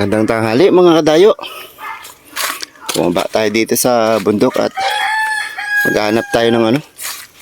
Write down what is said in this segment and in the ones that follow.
Gandang tanghali mga kadayo. Bumaba tayo dito sa bundok at maghanap tayo ng ano,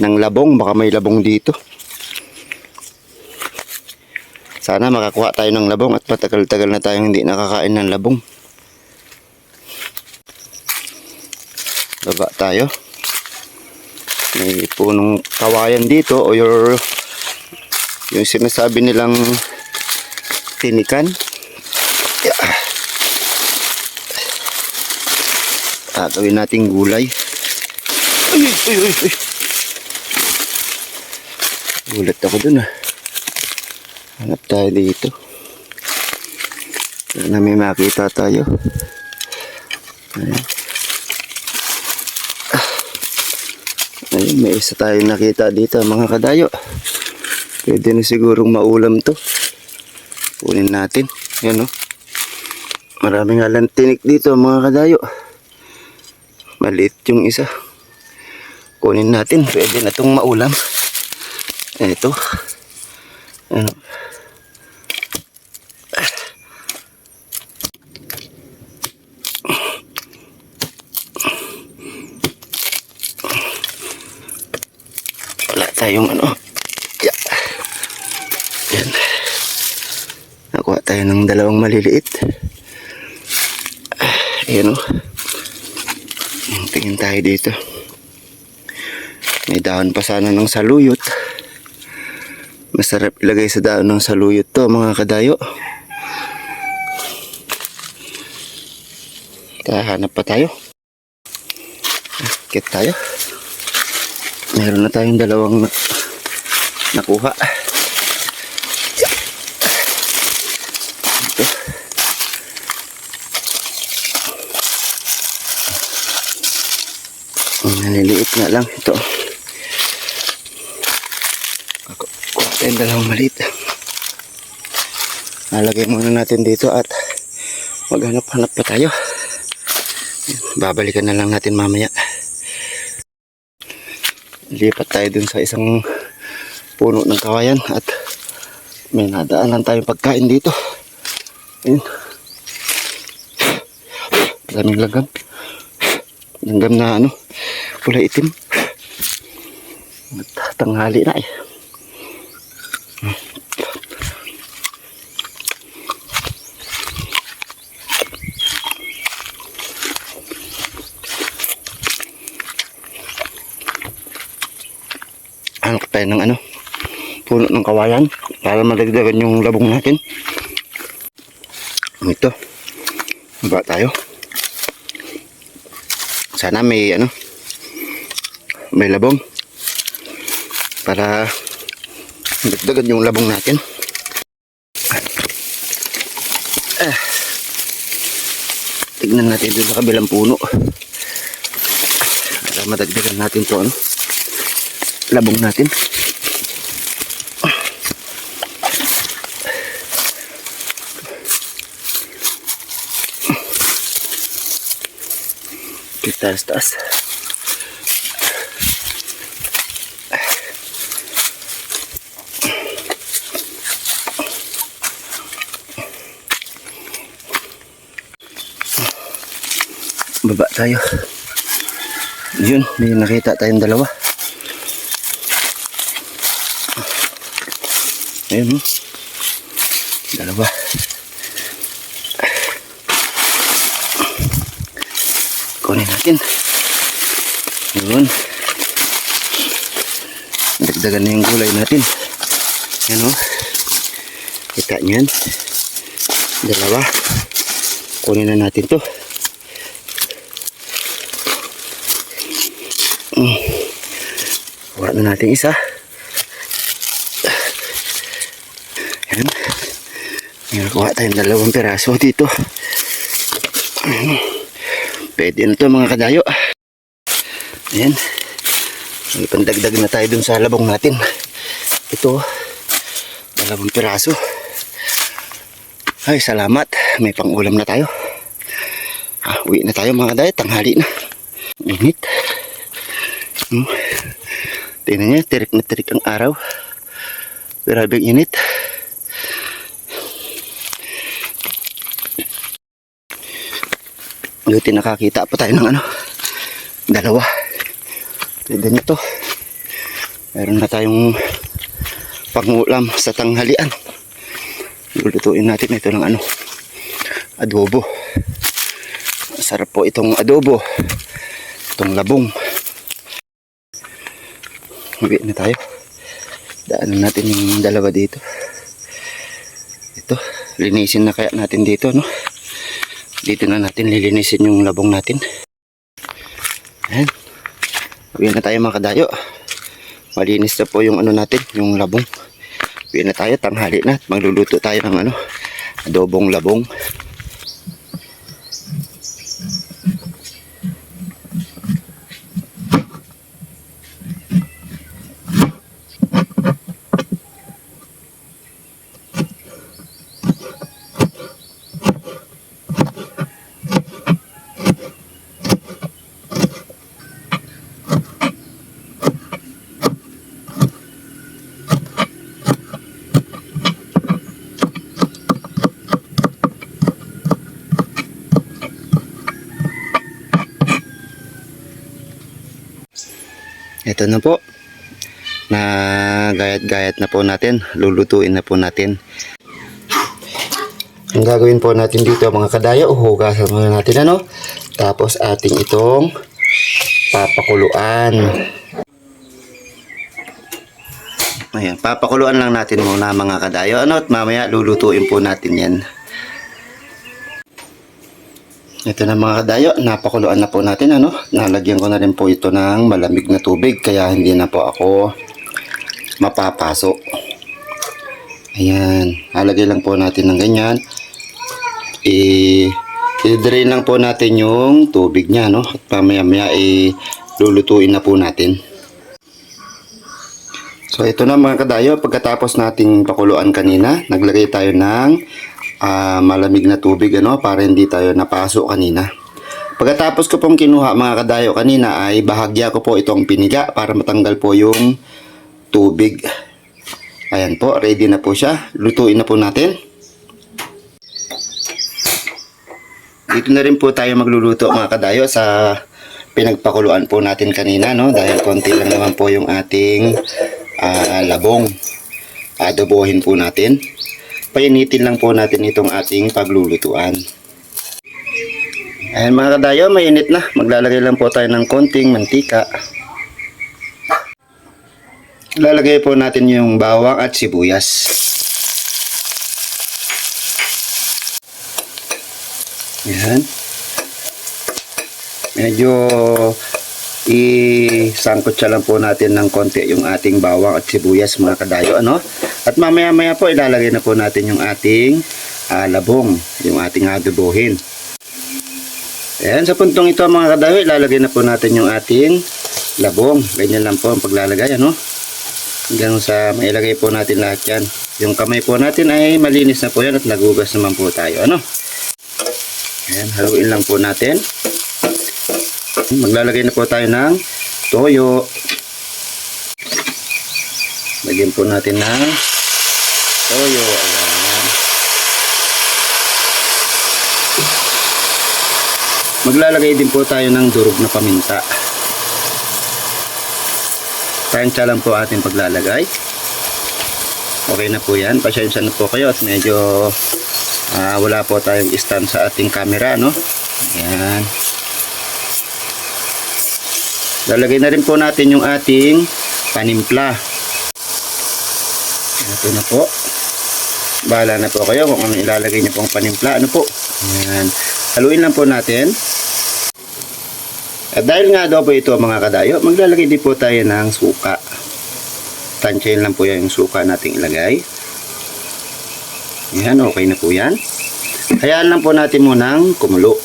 ng labong. Baka may labong dito. Sana makakuha tayo ng labong at matagal-tagal na tayong hindi nakakain ng labong. Baba tayo. May punong kawayan dito o your yung sinasabi nilang tinikan. Yeah. Ah, gawin nating gulay. Ay, ay, ay, ay. Gulat ako dun ah. Hanap tayo dito. Sana may makita tayo. Ayan. Ah. Ayun, may isa tayong nakita dito mga kadayo. Pwede na sigurong maulam to. Kunin natin. Yan o. Maraming alang tinik dito mga kadayo. Maliit yung isa. Kunin natin. Pwede na itong maulam. Ito. Ano. Wala tayong ano. Yeah. Yan. Nakuha tayo ng dalawang maliliit. Ah, Ayan o. Tingin tayo dito. May dahon pa sana ng saluyot. Masarap ilagay sa dahon ng saluyot to mga kadayo. Kahanap pa tayo. Kit tayo. Meron na tayong dalawang na nakuha. Ito. Ang Naliliit nga lang ito. Kuha tayong dalawang maliit. Nalagay muna natin dito at maghanap-hanap pa tayo. Babalikan na lang natin mamaya. Lipat tayo dun sa isang puno ng kawayan at may nadaan lang tayong pagkain dito. Ayun. Daming langgam. Langgam na ano, kulay itim. At tanghali na eh. Hanap tayo ng ano, puno ng kawayan para madagdagan yung labong natin. Ito. Baba tayo. Sana may ano, may labong para dagdagan yung labong natin. Ah. Tignan natin dito sa kabilang puno. Para madagdagan natin to ano, labong natin. Taas taas. Baba tayo. Yun, may nakita tayong dalawa. Ayun, oh. dalawa. Kunin natin. Yun. Dagdagan na yung gulay natin. Yan o. Kita nyo yan. Dalawa. Kunin na natin to. Kuha na natin isa. Yan. May nakuha tayong dalawang piraso dito. Pwede na to mga kadayo. Ayan. May pandagdag na tayo dun sa labong natin. Ito. Dalawang piraso. Ay, salamat. May pangulam na tayo. Ah, uwi na tayo mga kadayo. Tanghali na. Init. Hmm. Tingnan niya, tirik na tirik ang araw. Grabe ang init. Buti nakakita pa tayo ng ano. Dalawa. Pwede nito. Meron na tayong pangulam sa tanghalian. Lulutuin natin ito ng ano. Adobo. Masarap po itong adobo. Itong labong. Uwi na tayo. Daanan natin yung dalawa dito. Ito. Linisin na kaya natin dito, no? Dito na natin lilinisin yung labong natin. Ayan. Uwi na tayo mga kadayo. Malinis na po yung ano natin, yung labong. Uwi na tayo, tanghali na. Magluluto tayo ng ano, adobong labong. Ito na po. Na gayat-gayat na po natin. Lulutuin na po natin. Ang gagawin po natin dito mga kadayo, hugasan muna natin ano. Tapos ating itong papakuluan. Ayan, papakuluan lang natin muna mga kadayo. Ano, at mamaya lulutuin po natin yan. Ito na mga kadayo, napakuluan na po natin ano. Nalagyan ko na rin po ito ng malamig na tubig kaya hindi na po ako mapapasok. Ayan, halagay lang po natin ng ganyan. I i-drain lang po natin yung tubig niya no. At mamaya maya i lulutuin na po natin. So ito na mga kadayo, pagkatapos nating pakuluan kanina, naglagay tayo ng ah, malamig na tubig ano para hindi tayo napasok kanina. Pagkatapos ko pong kinuha mga kadayo kanina ay bahagya ko po itong piniga para matanggal po yung tubig. Ayan po, ready na po siya. Lutuin na po natin. Dito na rin po tayo magluluto mga kadayo sa pinagpakuluan po natin kanina no dahil konti lang naman po yung ating ah, labong. Adobohin po natin painitin lang po natin itong ating paglulutuan. Ayan mga kadayo, mainit na. Maglalagay lang po tayo ng konting mantika. Lalagay po natin yung bawang at sibuyas. Ayan. Medyo isangkot siya lang po natin ng konti yung ating bawang at sibuyas mga kadayo ano? At mamaya maya po ilalagay na po natin yung ating ah, labong yung ating adobohin ayan sa puntong ito mga kadayo ilalagay na po natin yung ating labong. Ganyan lang po ang paglalagay ano? Hanggang sa mailagay po natin lahat yan. Yung kamay po natin ay malinis na po yan at nagugas naman po tayo ano? Ayan haluin lang po natin Maglalagay na po tayo ng toyo. Lagyan po natin ng toyo. Ayan. Maglalagay din po tayo ng durog na paminta. Tansya lang po ating paglalagay. Okay na po yan. Pasensya na po kayo at medyo ah, wala po tayong stand sa ating camera. No? Ayan. Lalagay na rin po natin yung ating panimpla. Ito na po. Bahala na po kayo kung ano ilalagay niyo pong panimpla. Ano po? Ayan. Haluin lang po natin. At dahil nga daw po ito mga kadayo, maglalagay din po tayo ng suka. Tansyahin lang po yan yung suka nating ilagay. Ayan, okay na po yan. Hayaan lang po natin munang kumulo.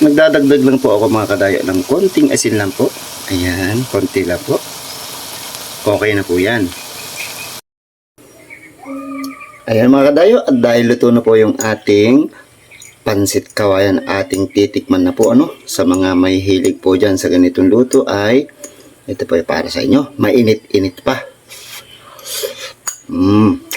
Nagdadagdag lang po ako mga kadayo ng konting asin lang po. Ayan, konti lang po. Okay na po yan. Ayan mga kadayo, at dahil luto na po yung ating pansit kawayan ating titikman na po ano sa mga may hilig po dyan sa ganitong luto ay ito po para sa inyo mainit-init pa mm.